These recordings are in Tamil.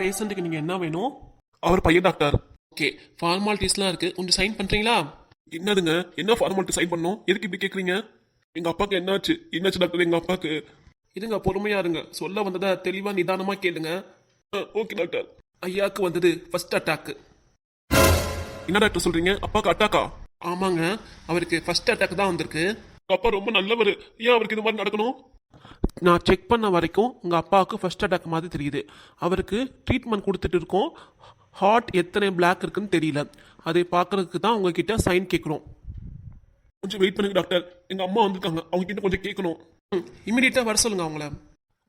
பேஷண்ட்டுக்கு நீங்கள் என்ன வேணும்? அவர் பையன் டாக்டர். ஓகே ஃபார்மாலிட்டிஸ்லாம் இருக்குது கொஞ்சம் சைன் பண்ணுறீங்களா என்னதுங்க? என்ன ஃபார்மாலிட்டி சைன் பண்ணணும்? எதுக்கு இப்படி கேட்குறீங்க எங்கள் அப்பாவுக்கு என்னாச்சு? என்னாச்சு டாக்டர்? எங்கள் அப்பாவுக்கு இருங்க பொறுமையா இருங்க. சொல்ல வந்ததை தெளிவாக நிதானமாக கேளுங்க. Okay doctor. ஐயாவுக்கு வந்தது ஃபர்ஸ்ட் அட்டாக்கு என்ன டாக்டர் சொல்றீங்க? அப்பாவுக்கு அட்டாக்கா ஆமாங்க. அவருக்கு ஃபர்ஸ்ட் அட்டாக் தான் வந்திருக்கு. அப்பா ரொம்ப நல்லவர். ஏன் அவருக்கு இது மாதிரி நடக்கணும்? நான் செக் பண்ண வரைக்கும் உங்கள் அப்பாவுக்கு ஃபர்ஸ்ட் அட்டாக் மாதிரி தெரியுது. அவருக்கு ட்ரீட்மெண்ட் கொடுத்துட்டு இருக்கோம். ஹார்ட் எத்தனை பிளாக் இருக்குன்னு தெரியல. அதை பார்க்குறதுக்கு தான் உங்ககிட்ட சைன் கேட்குறோம். கொஞ்சம் வெயிட் பண்ணுங்க டாக்டர் எங்கள் அம்மா வந்திருக்காங்க. அவங்க கிட்ட கொஞ்சம் கேட்கணும். இமீடியட்டாக வர சொல்லுங்க அவங்கள.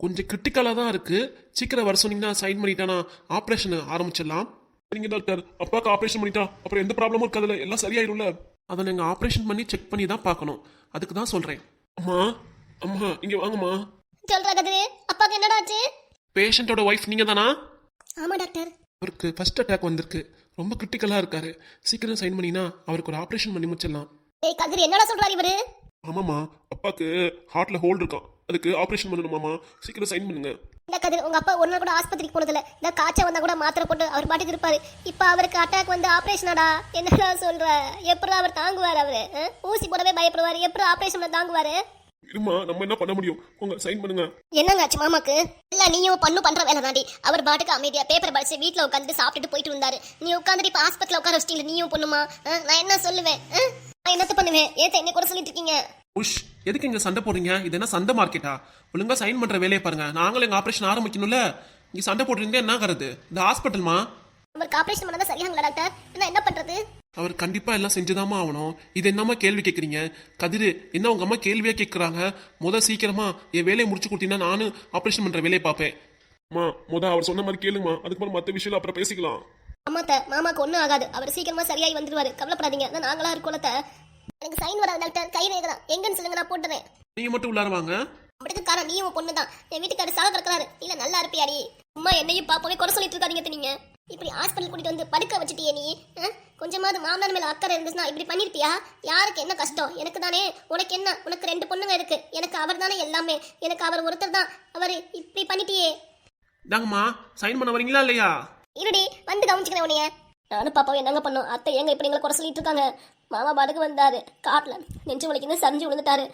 கொஞ்சம் கிரிட்டிக்கலாக தான் இருக்குது சீக்கிரம் வர சொன்னீங்கன்னா சைன் பண்ணிட்டானா ஆப்ரேஷன் ஆரம்பிச்சிடலாம். சரிங்க டாக்டர் அப்பாவுக்கு ஆப்ரேஷன் பண்ணிட்டா அப்புறம் எந்த ப்ராப்ளமும் இருக்காதுல்ல. எல்லாம் சரியாயிரும்ல. அதை நீங்கள் ஆப்ரேஷன் பண்ணி செக் பண்ணி தான் பார்க்கணும். அதுக்கு தான் சொல்கிறேன் அம்மா அம்மா இங்கே வாங்கம்மா. சொல்றா கதிரு அப்பாக்கு என்னடா ஆச்சு? பேஷண்ட்டோட ஒய்ஃப் நீங்கள் தானா ஆமா டாக்டர் அவருக்கு ஃபர்ஸ்ட் அட்டாக் வந்திருக்கு. ரொம்ப கிரிட்டிக்கலாக இருக்காரு. சீக்கிரம் சைன் பண்ணினா அவருக்கு ஒரு ஆப்ரேஷன் பண்ணி முடிச்சிடலாம். ஏய் கதிரு என்னடா சொல்றாரு இவரு? ஆமாம்மா அப்பாவுக்கு ஹார்ட்ல ஹோல்டு இருக்கான் அதுக்கு ஆப்ரேஷன் பண்ணணுமாமா சீக்கிரம் சைன் பண்ணுங்க. இந்த கதிர் உங்க அப்பா ஒரு நாள் கூட ஆஸ்பத்திரிக்கு போனதில்ல. இந்த காய்ச்சல் வந்தா கூட மாத்திரை போட்டு அவர் பாட்டுக்கு இருப்பாரு. இப்ப அவருக்கு அட்டாக் வந்து ஆபரேஷனாடா என்னடா சொல்ற? எப்படி அவர் தாங்குவார் அவரு? ஊசி போடவே பயப்படுவாரு. எப்படி ஆபரேஷன்ல தாங்குவாரு? இருமா நம்ம என்ன பண்ண முடியும்? உங்க சைன் பண்ணுங்க. என்னங்க ஆச்சு மாமாக்கு? இல்ல நீயும் பண்ணு பண்ற வேலை தாண்டி. அவர் பாட்டுக்கு அமைதியா பேப்பர் படிச்சு வீட்ல உட்காந்துட்டு சாப்பிட்டுட்டு போயிட்டு இருந்தாரு. நீ உட்காந்துட்டு இப்ப ஹாஸ்பிட்டல் உட்கார வச்சிட்டீங்க நீயும் பொண்ணுமா? நான் என்ன சொல்லுவேன்? நான் என்னத்த பண்ணுவேன்? ஏத்த என்ன கூட சொல்லிட்டு இருக்கீங்க? உஷ் எதுக்கு இங்க சண்டை போடுறீங்க? இது என்ன சண்டை மார்க்கெட்டா ஒழுங்கா சைன் பண்ற வேலையை பாருங்க. நாங்களும் எங்க ஆப்ரேஷன் ஆரம்பிக்கணும்ல. இங்க சண்டை போடுறீங்க என்ன ஆகிறது இந்த ஹாஸ்பிட்டல்மா அவருக்கு ஆபரேஷன் பண்ணதா சரியாங்களா டாக்டர் நான் என்ன பண்றது? அவர் கண்டிப்பா எல்லாம் செஞ்சுதாம்மா ஆகணும் இது என்னம்மா கேள்வி கேட்குறீங்க கதிரு என்ன உங்க அம்மா கேள்வியா கேட்குறாங்க முத சீக்கிரமா என் வேலையை முடிச்சு கொடுத்தீங்கன்னா நானும் ஆப்ரேஷன் பண்ற வேலையை பார்ப்பேன். அம்மா முத அவர் சொன்ன மாதிரி கேளுமா அதுக்கப்புறம் மற்ற விஷயம் அப்புறம் பேசிக்கலாம். அம்மாத்த மாமாக்கு ஒன்றும் ஆகாது. அவர் சீக்கிரமா சரியாகி வந்துருவாரு. கவலைப்படாதீங்க. அதான் நாங்களா இருக்கோம்ல எனக்கு சைன் வராது டாக்டர். கை தான் எங்கன்னு சொல்லுங்க நான் போட்டுறேன். நீங்க மட்டும் உள்ளார வாங்க. அப்படிக்கு காரணம் நீயும் பொண்ணு தான் என் வீட்டுக்காரர் சாக கிடக்குறாரு இல்ல நல்லா இருப்பியாடி. அம்மா என்னையும் பாப்பாவே குறை சொல்லிட்டு இருக்காதீங்க நீங்க. இப்படி ஹாஸ்பிட்டல் கூட்டிட்டு வந்து படுக்க வச்சுட்டியே நீ? கொஞ்சமாவது மாமனார் மேல அக்கறை இருந்துச்சுன்னா இப்படி பண்ணிருப்பியா? யாருக்கு என்ன கஷ்டம்? எனக்கு தானே உனக்கு என்ன? உனக்கு ரெண்டு பொண்ணுங்க இருக்கு. எனக்கு அவர் தானே எல்லாமே. எனக்கு அவர் ஒருத்தர் தான். அவர் இப்படி பண்ணிட்டியே. தாங்கம்மா சைன் பண்ண வரீங்களா இல்லையா? இருடி வந்து கவனிச்சுக்கிறேன் உனைய நானும் பாப்பாவும் என்னங்க பண்ணோம் அத்தை ஏங்க இப்படி எங்களை குறை சொல்லிட்டு இருக்காங்க? மாமா பாட்டுக்கு வந்தாரு. காட்டுல நெஞ்சு வலிக்குன்னு சரிஞ்சு விழுந்துட்டாரு.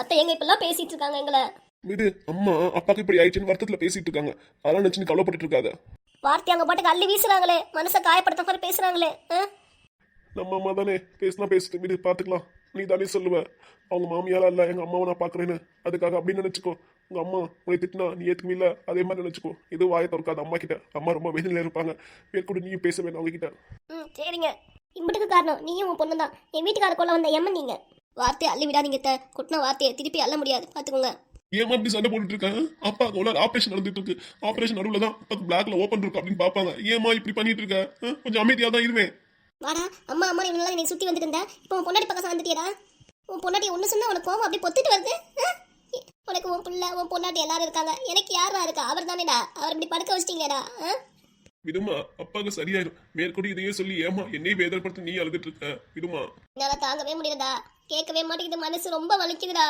அத்தை ஏங்க இப்பெல்லாம் பேசிட்டு இருக்காங்க எங்களை? விடு அம்மா அப்பாக்கு இப்படி ஆயிடுச்சுன்னு வருத்தத்துல பேசிட்டு இருக்காங்க. அதெல்லாம் நினைச்சு கவலைப்பட்டு இருக்காத. வார்த்தை அங்க பாட்டுக்கு அள்ளி வீசுறாங்களே. மனசை காயப்படுத்த மாதிரி பேசுறாங்களே. நம்ம அம்மா தானே பேசினா பேசிட்டு விடு பாத்துக்கலாம். நீ தானே சொல்லுவ. அவங்க மாமியாரா இல்ல எங்க அம்மாவை நான் பாக்குறேன்னு. அதுக்காக அப்படின்னு நினைச்சுக்கோ. உங்க அம்மா உன்னை திட்டினா நீ ஏத்துக்கவே இல்ல அதே மாதிரி நினைச்சுக்கோ. எதுவும் வாயை திறக்காத அம்மா கிட்ட. அம்மா ரொம்ப வெளியில இருப்பாங்க. மேற்கொண்டு நீயும் பேச வேணும் அவங்க கிட்ட. ம் சரிங்க. இம்புட்டுக்கு காரணம் நீயும் உன் பொண்ணு தான் என் வீட்டுக்கார கொள்ள வந்த எம்மன் நீங்க. வார்த்தையை அள்ளி விடாதீங்க. கொட்டின வார்த்தையை திருப்பி அள்ள முடியாது. பாத்துக்கோங்க. ஏமா இப்படி சண்டை போட்டுட்டு இருக்காங்க அப்பா உள்ள ஆபரேஷன் நடந்துட்டு இருக்கு. ஆபரேஷன் நடுவுல தான் அப்பாக்கு பிளாக்ல ஓபன் இருக்கு அப்படின்னு பாப்பாங்க ஏமா இப்படி பண்ணிட்டு இருக்க? கொஞ்சம் அமைதியா தான் இருவேன். வாடா அம்மா அம்மா இவனால என்னை சுத்தி வந்துட்டு இருந்த இப்போ உன் பொண்டாட்டி பக்கம் சார்ந்துட்டியடா உன் பொண்டாட்டி ஒன்று சொன்னா உனக்கு கோவம் அப்படி பொத்திட்டு வருது? உனக்கு உன் புள்ள உன் பொண்டாட்டி எல்லாரும் இருக்காங்க. எனக்கு யாரா இருக்கா? அவர் தானேடா அவர் இப்படி படுக்க வச்சிட்டீங்களேடா. ஆ? விடுமா அப்பாவுக்கு சரியாயிரும். மேற்கொண்டு இதையே சொல்லி ஏமா என்னையும் வேதனைப்படுத்தி நீ அழுதுட்டு இருக்க? விடுமா? என்னால தாங்கவே முடியலடா. கேட்கவே மாட்டேங்குது. மனசு ரொம்ப வலிக்குதுடா.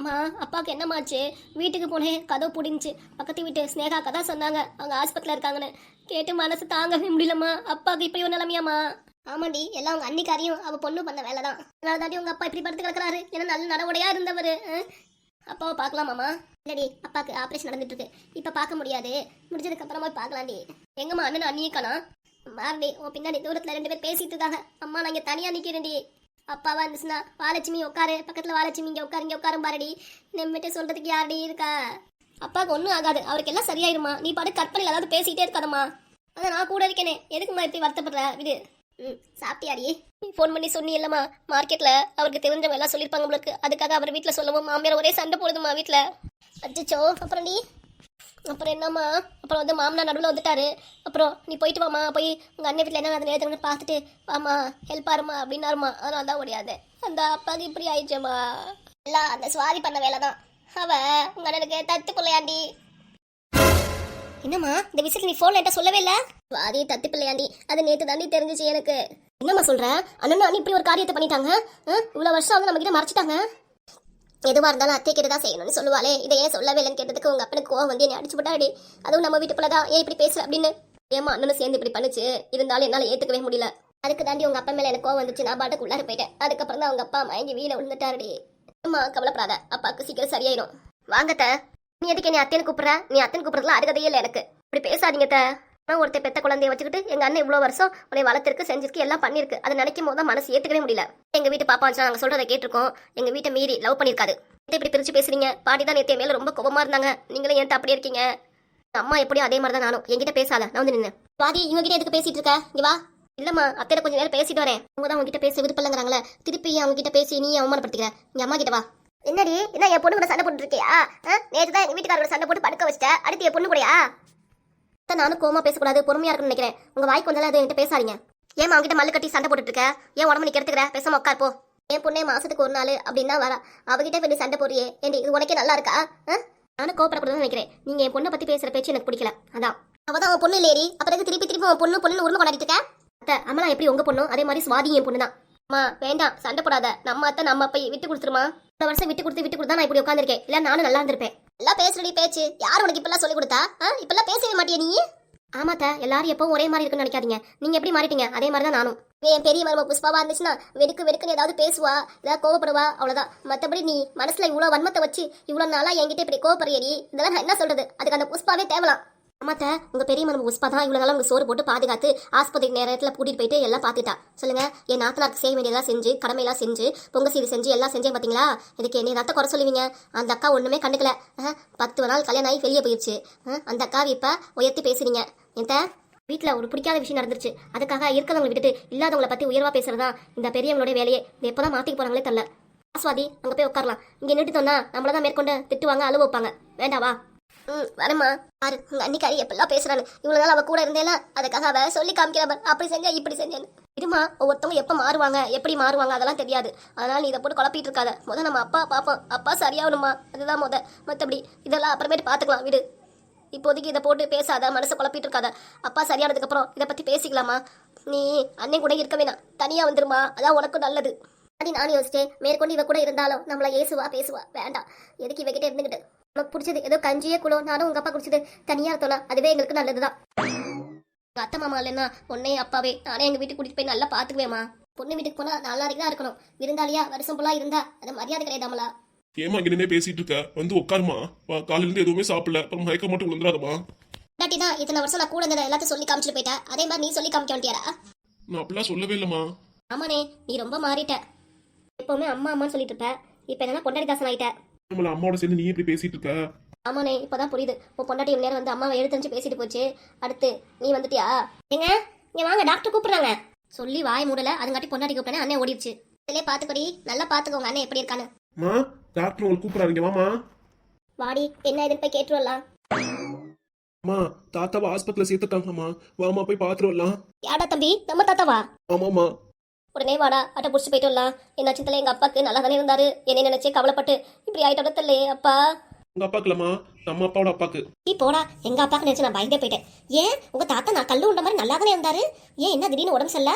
அம்மா அப்பாவுக்கு என்னமாச்சு வீட்டுக்கு போனேன் கதவு பிடிஞ்சி பக்கத்து வீட்டு ஸ்னேகா கதா சொன்னாங்க. அவங்க ஹாஸ்பிட்டலில் இருக்காங்கன்னு. கேட்டு மனசு தாங்கவே முடியலம்மா. அப்பாவுக்கு இப்படி ஒரு நிலமையாம்மா? ஆமாண்டி எல்லாம் உங்க அன்னிக்காரியும் அவ பொண்ணு பண்ண வேலை தான் அதனால தாண்டி உங்க அப்பா இப்படி படுத்து கிடக்குறாரு. ஏன்னா நல்ல நடவடையா இருந்தவர் அப்பாவை பார்க்கலாமாம்மா? இல்லடி அப்பாவுக்கு ஆப்ரேஷன் நடந்துட்டு இருக்கு இப்போ பார்க்க முடியாது. முடிஞ்சதுக்கு அப்புறமா பார்க்கலாண்டி. எங்கம்மா அண்ணன் அண்ணியக்கானா மாறடி உன் பின்னாடி தூரத்தில் ரெண்டு பேர் பேசிட்டு இருக்காங்க. அம்மா நான் இங்கே தனியாக நிற்கிறேன்டி அப்பாவா இருந்துச்சுன்னா வாலட்சுமி உட்காரு பக்கத்துல வாலட்சுமி இங்க உட்காரு இங்க உட்காரும் பாருடி. நம்மகிட்ட சொல்றதுக்கு யாரடி இருக்கா? அப்பாவுக்கு ஒன்றும் ஆகாது. அவருக்கு எல்லாம் சரியாயிருமா? நீ பாட்டு கற்பனையில் ஏதாவது பேசிட்டே இருக்காதம்மா. அதான் நான் கூட இருக்கேனே. எதுக்குமா இப்படி வருத்தப்படுற? விடு. ம் சாப்பிட்டியாடி? ஃபோன் பண்ணி சொன்னி இல்லம்மா மார்க்கெட்டில் அவருக்கு தெரிஞ்சவங்க எல்லாம் சொல்லியிருப்பாங்க உங்களுக்கு அதுக்காக அவர் வீட்டில் சொல்லவும் மாமியார் ஒரே சண்டை போடுதுமா வீட்டில் அச்சோ அப்புறம் நீ அப்புறம் என்னம்மா? அப்புறம் வந்து மாமனார் நடுவில் வந்துட்டாரு. அப்புறம் நீ போயிட்டு வாமா போய் உங்கள் அண்ணன் வீட்டில் என்ன அதை பார்த்துட்டு வாமா ஹெல்ப் ஆறுமா அப்படின்னாருமா அதனால தான் முடியாது அந்த அப்பாவுக்கு இப்படி ஆயிடுச்சேம்மா. எல்லாம் அந்த சுவாதி பண்ண வேலை தான் அவ உங்கள் அண்ணனுக்கு தத்து பிள்ளையாண்டி. என்னம்மா இந்த விஷயத்துல நீ ஃபோன் என்கிட்ட சொல்லவே இல்லை? சுவாதி தத்து பிள்ளையாண்டி. அது நேற்று தாண்டி தெரிஞ்சிச்சு எனக்கு. என்னம்மா சொல்கிறேன் அண்ணன் அண்ணன் இப்படி ஒரு காரியத்தை பண்ணிட்டாங்க? இவ்வளோ வருஷம் வந்து நம்ம மறைச்சிட்டாங்க? எதுவாக இருந்தாலும் அத்தை கிட்ட தான் செய்யணும்னு சொல்லுவாளே. இதை ஏன் சொல்லவே இல்லைன்னு கேட்டதுக்கு உங்க அப்பனுக்கு கோவம் வந்து என்னை அடிச்சு விட்டாடி அதுவும் நம்ம வீட்டுக்குள்ள தான். ஏன் இப்படி பேசுற அப்படின்னு? ஏமா அண்ணனும் சேர்ந்து இப்படி பண்ணுச்சு. இருந்தாலும் என்னால் ஏத்துக்கவே முடியல. அதுக்கு தாண்டி உங்கள் அப்பா மேலே எனக்கு கோவம் வந்துச்சு. நான் பாட்டுக்கு உள்ளார போயிட்டேன். அதுக்கப்புறம் தான் அவங்க அப்பா மயங்கி வீல விழுந்துட்டாருடி. அம்மா கவலைப்படாத. அப்பாவுக்கு சீக்கிரம் சரியாயிடும் வாங்கத்த நீ எதுக்கு நீ அத்தைன்னு கூப்பிட்ற? நீ அத்தனை கூப்பிட்றதுல அருகதையே இல்லை எனக்கு. இப்படி பேசாதீங்க த நான் ஒருத்தர் பெத்த குழந்தைய வச்சுக்கிட்டு எங்க அண்ணன் இவ்வளவு வருஷம் உன்னை வளர்த்திருக்கு செஞ்சிருக்கு எல்லாம் பண்ணிருக்கு. அதை நினைக்கும் போது தான் மனசு ஏத்துக்கவே முடியல. எங்க வீட்டு பாப்பா வச்சு நாங்கள் சொல்றதை கேட்டிருக்கோம். எங்க வீட்டை மீறி லவ் பண்ணிருக்காது இப்படி பிரிச்சு பேசுறீங்க. பாட்டி தான் நேத்திய மேல ரொம்ப கோபமா இருந்தாங்க. நீங்களும் ஏன் அப்படியே இருக்கீங்க? அம்மா எப்படியும் அதே மாதிரி தான் நானும். என்கிட்ட பேசாத. நான் வந்து நின்று பாதி இவங்க கிட்ட எதுக்கு பேசிட்டு இருக்க? இங்க வா. இல்லம்மா அத்தையில கொஞ்ச நேரம் பேசிட்டு வரேன். அவங்க தான் உங்ககிட்ட பேச விருப்பலங்கிறாங்களே திருப்பி அவங்க கிட்ட பேசி நீ அவமானப்படுத்திக்கிற? இங்க அம்மா கிட்ட வா. என்னடி? என்ன என் பொண்ணு கூட சண்டை போட்டு இருக்கியா? நேற்று தான் எங்க வீட்டுக்காரோட சண்டை போட்டு படுக்க வச்சிட்ட. அடுத்து என் பொண்ணு கூடயா? அத்தை, நானும் கோமா பேசக்கூடாது பொறுமையா இருக்கும்னு நினைக்கிறேன். உங்க வாய் கொஞ்சம் அது என்கிட்ட பேசாதீங்க. ஏன் அவங்ககிட்ட மல்லு கட்டி சண்டை போட்டுட்டு இருக்க? ஏன் உடம்பு நீ கெடுத்துக்கிற? பேசாம உட்கார் போ. என் பொண்ணே மாசத்துக்கு ஒரு நாள் அப்படின்னா வரா. அவகிட்ட போய் சண்டை போறியே ஏண்டி இது உனக்கே நல்லா இருக்கா? நானும் கோப்படக்கூடாதுன்னு நினைக்கிறேன். நீங்க என் பொண்ணை பத்தி பேசுற பேச்சு எனக்கு பிடிக்கல. அதான். அவதான் அவன் பொண்ணு இல்லையடி. அப்புறம் திருப்பி திருப்பி உன் பொண்ணு பொண்ணு உரிமை கொண்டாடிட்டு இருக்க? அத்தை அம்மலா எப்படி உங்க பொண்ணும் அதே மாதிரி சுவாதி என் பொண்ணு தான் அம்மா வேண்டாம். சண்டை போடாத. நம்ம அத்தை நம்ம போய் விட்டு கொடுத்துருமா? இந்த வருஷம் விட்டு கொடுத்து விட்டு கொடுத்தா நான் இப்படி உட்காந்துருக்கேன் இல்ல நானும் நல்லா இருந்திருப்பேன். எல்லாம் பேசுறடி பேச்சு. யார் உனக்கு இப்பெல்லாம் சொல்லி கொடுத்தா? இப்பெல்லாம் பேசவே மாட்டியா நீ? ஆமாத்த எல்லாரும் எப்பவும் ஒரே மாதிரி இருக்குன்னு நினைக்காதீங்க. நீங்க எப்படி மாறிட்டீங்க? அதே மாதிரி தான் நானும். என் பெரிய மருமக புஷ்பாவா இருந்துச்சுன்னா வெடுக்கு வெடுக்குன்னு ஏதாவது பேசுவா? ஏதாவது கோவப்படுவா? அவ்வளவுதான். மத்தபடி நீ மனசுல இவ்வளவு வன்மத்தை வச்சு இவ்வளவு நாளா என்கிட்ட இப்படி கோவப்படுறியடி? இதெல்லாம் நான் என்ன சொல்றது? அதுக்கு அந்த புஷ்பாவே தேவலாம். ஆமாத்த உங்க பெரிய மனம் உஸ்பா தான் இவ்வளவு நாளா உங்களுக்கு சோறு போட்டு பாதுகாத்து ஆஸ்பத்திரி நேரத்துல கூட்டிட்டு போயிட்டு எல்லாம் பார்த்துட்டா சொல்லுங்க என் நாத்தனாருக்கு செய்ய வேண்டியதெல்லாம் செஞ்சு கடமையெல்லாம் செஞ்சு பொங்க சீடு செஞ்சு எல்லாம் செஞ்சேன் பாத்தீங்களா? இதுக்கு என்ன ரத்த குறை சொல்லுவீங்க. அந்த அக்கா ஒண்ணுமே கண்டுக்கல. பத்து நாள் கல்யாணம் ஆகி வெளியே போயிடுச்சு அந்த அக்காவை இப்ப உயர்த்தி பேசுறீங்க. என்கிட்ட வீட்டில் ஒரு பிடிக்காத விஷயம் நடந்துருச்சு. அதுக்காக இருக்கிறவங்களை விட்டுட்டு இல்லாதவங்களை பற்றி உயர்வாக பேசுறதா இந்த பெரியவங்களுடைய வேலையே. இது எப்போ தான் மாற்றிக்க போகிறாங்களே தெரில ஆஸ்வாதி அங்கே போய் உட்காரலாம். இங்கே நின்றுட்டோம்னா நம்மள தான் மேற்கொண்டு திட்டுவாங்க அழுவ வைப்பாங்க. வேண்டாவா ம் வரேம்மா. பாரு உங்க அன்னிக்காரி எப்பெல்லாம் பேசுறான்னு. இவ்வளவு நாள் அவ கூட இருந்தேல அதுக்காக அவ சொல்லி காமிக்கிறவன் அப்படி செஞ்சா இப்படி செஞ்சேன்னு. இதுமா ஒவ்வொருத்தவங்க எப்ப மாறுவாங்க எப்படி மாறுவாங்க அதெல்லாம் தெரியாது. அதனால நீ இதை போட்டு குழப்பிட்டு இருக்காத. முத நம்ம அப்பா பார்ப்போம் அப்பா சரியாகணுமா? அதுதான் முத. மற்றபடி இதெல்லாம் அப்புறமேட்டு பார்த்துக்கலாம் விடு. இப்போதைக்கு இதை போட்டு பேசாத மனசை குழப்பிட்டு இருக்காத. அப்பா சரியானதுக்கு அப்புறம் இதை பத்தி பேசிக்கலாமா? நீ அண்ணன் கூட இருக்க வேணாம். தனியா வந்துருமா? அதான் உனக்கும் நல்லது. அது நானும் யோசிச்சேன். மேற்கொண்டு இவ கூட இருந்தாலும் நம்மள ஏசுவா பேசுவா. வேண்டாம். எதுக்கு இவகிட்ட இருந்துகிட்டு? உனக்கு பிடிச்சது. ஏதோ கஞ்சியே குளம் நானும் உங்க அப்பா குடிச்சது தனியா இருந்தோம்னா அதுவே எங்களுக்கு நல்லதுதான். உங்க அத்தை மாமா இல்லைன்னா பொண்ணே அப்பாவே. நானே எங்க வீட்டுக்கு கூட்டிட்டு போய் நல்லா பாத்துக்குவேமா பொண்ணு வீட்டுக்கு போனா நல்லா தான் இருக்கணும். விருந்தாளியா வருஷம் ஃபுல்லா இருந்தா அது மரியாதை கிடையாதாமலா. ஏமா இங்க பேசிட்டு இருக்க? வந்து உட்காருமா காலையில இருந்து எதுவுமே சாப்பிடல. அப்புறம் மயக்க மட்டும் விழுந்துடாதமா இல்லாட்டி தான் இத்தனை வருஷம் நான் கூட இருந்ததை எல்லாத்தையும் சொல்லி காமிச்சிட்டு போயிட்டா. அதே மாதிரி நீ சொல்லி காமிக்க வேண்டியாரா நான் அப்படிலாம் சொல்லவே இல்லம்மா. ஆமாண்ணே நீ ரொம்ப மாறிட்ட. எப்பவுமே அம்மா அம்மான்னு சொல்லிட்டு இருப்ப. இப்ப என்னன்னா பொண்டாடி தாசன் ஆயிட்ட. நம்மள அம்மாவோட சேர்ந்து நீ எப்படி பேசிட்டு இருக்க? ஆமாண்ணே இப்பதான் புரியுது. உன் பொண்டாட்டி நேரம் வந்து அம்மாவை எடுத்து பேசிட்டு போச்சு. அடுத்து நீ வந்துட்டியா? ஏங்க இங்க வாங்க டாக்டர் கூப்பிடுறாங்க. சொல்லி வாய் மூடல அதுங்காட்டி பொண்டாட்டி கூப்பிட்டேன் அண்ணன் ஓடிடுச்சு. இதுலயே பாத்துக்கடி நல்லா பாத்துக்கோங்க அண்ணன் எப்படி இருக்கான்னு. மா டாக்டர் உங்களுக்கு கூப்பிடுறாங்க வாமா வாடி என்ன இதுன்னு போய் கேட்டு வரலாம். அம்மா தாத்தாவை ஆஸ்பத்திரியில் சேர்த்துட்டாங்கம்மா வாமா போய் பார்த்துட்டு வரலாம். யாடா தம்பி? நம்ம தாத்தாவா? ஆமாம்மா. உடனே வாடா அட்டை புடிச்சு போயிட்டு வரலாம். என்னாச்சு தெரியல எங்க அப்பாக்கு நல்லா தானே இருந்தாரு. என்ன நினைச்சு கவலைப்பட்டு. இப்படி ஆயிட்டோட தெரியலையே அப்பா. உங்க அப்பாக்கு இல்லம்மா நம்ம அப்பாவோட அப்பாக்கு. நீ போடா. எங்க அப்பாக்கு நினைச்சு நான் பயந்தே போயிட்டேன். ஏன்? உங்க தாத்தா நான் கல்லு உண்ட மாதிரி நல்லா தானே இருந்தாரு? ஏன் என்ன திடீர்னு உடம்பு சரியில்ல?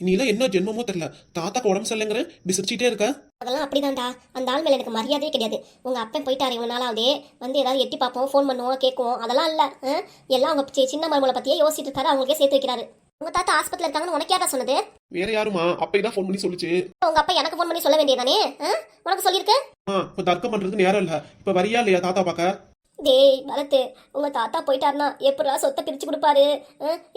நீலாம் என்ன ஜென்மமோ தெரியல. தாத்தாக்கு உடம்பு சரியில்லைங்கிற இப்படி சிரிச்சிட்டே இருக்க. அதெல்லாம் அப்படிதான்டா. அந்த ஆள் மேல எனக்கு மரியாதையே கிடையாது. உங்க அப்பன் போயிட்டாரு இவ்வளவு நாளாவதே வந்து ஏதாவது எட்டி பார்ப்போம் ஃபோன் பண்ணுவோம் கேட்குவோம். அதெல்லாம் இல்ல? எல்லாம் அவங்க சின்ன மருமலை பத்தியே யோசிச்சுட்டு இருக்காரு. அவங்களுக்கே சேர்த்து வைக்கிறாரு. உங்க தாத்தா ஆஸ்பத்திரியில் இருக்காங்கன்னு உனக்கு யாரா சொன்னது? வேற யாருமா அப்பா தான் ஃபோன் பண்ணி சொல்லுச்சு. உங்க அப்பா எனக்கு ஃபோன் பண்ணி சொல்ல வேண்டியதானே? உனக்கு சொல்லியிருக்கு? ஆ இப்போ தர்க்கம் பண்றதுக்கு நேரம் இல்ல. இப்ப வரியா இல்லையா தாத்தா பார்க்க? டேய் பரத்து உங்க தாத்தா போயிட்டாருன்னா எப்படா சொத்தை பிரிச்சு கொடுப்பாரு?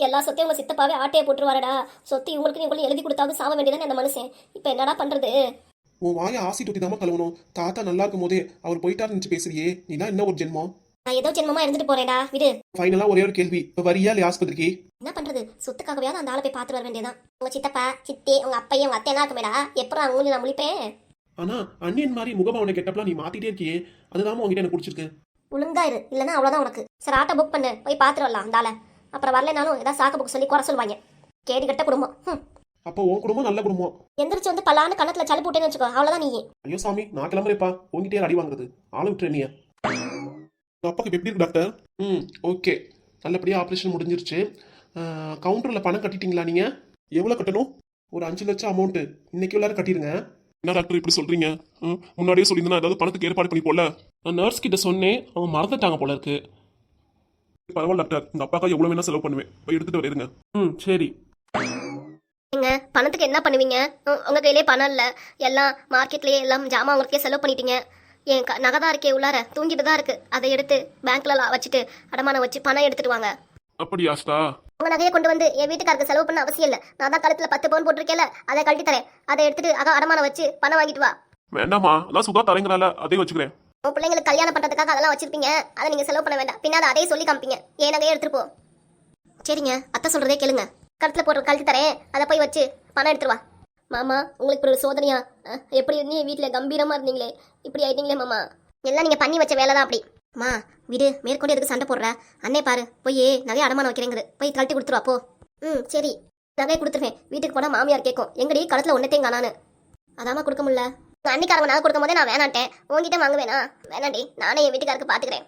எல்லா சொத்தையும் உங்க சித்தப்பாவே ஆட்டையை போட்டுருவாரடா. சொத்து இவங்களுக்கு இவங்களுக்கு எழுதி கொடுத்தாவது சாவ வேண்டியதானே அந்த மனுஷன்? இப்போ என்னடா பண்றது? உன் வாயை ஆசி தொட்டி தாம கழுவணும். தாத்தா நல்லா இருக்கும் போதே அவர் போயிட்டாரு நினைச்சு பேசுறியே. நீலாம் என்ன ஒரு ஜென்மம்? நான் ஏதோ ஜென்மமா இருந்துட்டு போறேன்டா. விடு. ஃபைனலா ஒரே ஒரு கேள்வி. இப்ப வரியா இல்லையா ஆஸ்பத்திரிக்கு? என்ன பண்றது சொத்துக்காகவே அந்த ஆளை போய் பார்த்துட்டு வர வேண்டியதான் உங்க சித்தப்பா சித்தி உங்க அப்பையும் உங்க அத்தையெல்லாம் இருக்குமேடா. எப்பறம் அவங்க நான் முழிப்பேன்? ஆனா அண்ணியன் மாதிரி முகபாவனை கெட்டப்பலாம் நீ மாத்திட்டே இருக்கியே. அதுதான் உங்ககிட்ட எனக்கு பிடிச்சிருக்கு. ஒழுங்கா இரு. இல்லைன்னா அவ்வளோதான் உனக்கு. சரி ஆட்டோ புக் பண்ணு. போய் பார்த்துட்டு வரலாம் அந்த ஆளை. அப்புறம் வரலைனாலும் ஏதாவது சாக்கு புக் சொல்லி குறை சொல்லுவாங்க. கேடி கட்ட குடும்பம். ஹம். அப்போ உன் குடும்பம் நல்ல குடும்பம். எந்திரிச்சு வந்து பலான்னு கணத்துல சளி போட்டேன்னு வச்சுக்கோ. அவ்வளோதான் நீ ஐயோ சாமி நான் கிளம்புறேப்பா உங்ககிட்டயே அடி வாங்குறது. ஆளு விட்டுரு நீ உங்க அப்பாக்கு இப்ப எப்படி இருக்கு டாக்டர் ம் ஓகே நல்லபடியா ஆப்ரேஷன் முடிஞ்சிருச்சு. கவுண்டர்ல பணம் கட்டிட்டீங்களா நீங்க? எவ்வளவு கட்டணும்? ஒரு அஞ்சு லட்சம் அமௌண்ட் இன்னைக்கு எல்லாரும் கட்டிடுங்க. என்ன டாக்டர் இப்படி சொல்றீங்க? ம், முன்னாடியே சொல்லியிருந்தா ஏதாவது பணத்துக்கு ஏற்பாடு பண்ணி போல நான் நர்ஸ் கிட்ட சொன்னேன் அவங்க மறந்துட்டாங்க போல இருக்கு. பரவாயில்ல டாக்டர் எங்க அப்பாக்கா எவ்வளவு வேணா செலவு பண்ணுவேன். போய் எடுத்துட்டு வருங்க ம் சரி. நீங்க பணத்துக்கு என்ன பண்ணுவீங்க? உங்க கையிலே பணம் இல்ல. எல்லாம் மார்க்கெட்லயே எல்லாம் ஜாமான் உங்களுக்கே செலவு பண்ணிட்டீங்க. என் க- நகை தான் இருக்கே உள்ளார. தூங்கிட்டு தான் இருக்கு. அதை எடுத்து பேங்க்ல வச்சுட்டு அடமானம் வச்சு பணம் எடுத்துட்டு வாங்க. அப்படியாஸ்டா உங்க நகையை கொண்டு வந்து என் வீட்டுக்காருக்கு செலவு பண்ண அவசியம் இல்ல. நான் தான் கழுத்துல பத்து பவுன் போட்டிருக்கேன்ல அதை கழட்டி தரேன். அதை எடுத்துட்டு அக அடமானம் வச்சு பணம் வாங்கிட்டு வா. வேண்டாமா அதான் சுதா தரங்கிறால அதே வச்சுக்கிறேன். உன் பிள்ளைங்களுக்கு கல்யாணம் பண்றதுக்காக அதெல்லாம் வச்சிருப்பீங்க. அதை நீங்க செலவு பண்ண வேண்டாம். பின்னாடி அதையே சொல்லி காமிப்பீங்க. என் நகையை எடுத்துட்டு போ. சரிங்க அத்தை சொல்றதே கேளுங்க. கழுத்துல போட்டு கழட்டி தரேன். அதை போய் வச்சு பணம் எடுத்துட்டு வா. மாமா உங்களுக்கு ஒரு சோதனையா? எப்படி இருந்தீங்க வீட்டில் கம்பீரமா இருந்தீங்களே? இப்படி ஆயிட்டீங்களே மாமா? எல்லாம் நீங்க பண்ணி வச்ச வேலை தான் அப்படி. மா விடு மேற்கொண்டு எதுக்கு சண்டை போடுற? அண்ணே பாரு போய் நகையை அடமானம் வைக்கிறேங்குது. போய் கழட்டி கொடுத்துருவா போ ம் சரி. நகையை கொடுத்துருவேன். வீட்டுக்கு போனால் மாமியார் கேட்கும். எங்கடி களத்தில் ஒன்றத்தையும் காணான்னு அதாம்மா கொடுக்க முடியல. உங்க அன்னிக்காரங்க நகை கொடுக்கும் போதே நான் வேணாட்டேன் உங்ககிட்ட வாங்குவேனா? வேணாண்டி. நானே என் வீட்டுக்காருக்கு பார்த்துக்கிறேன்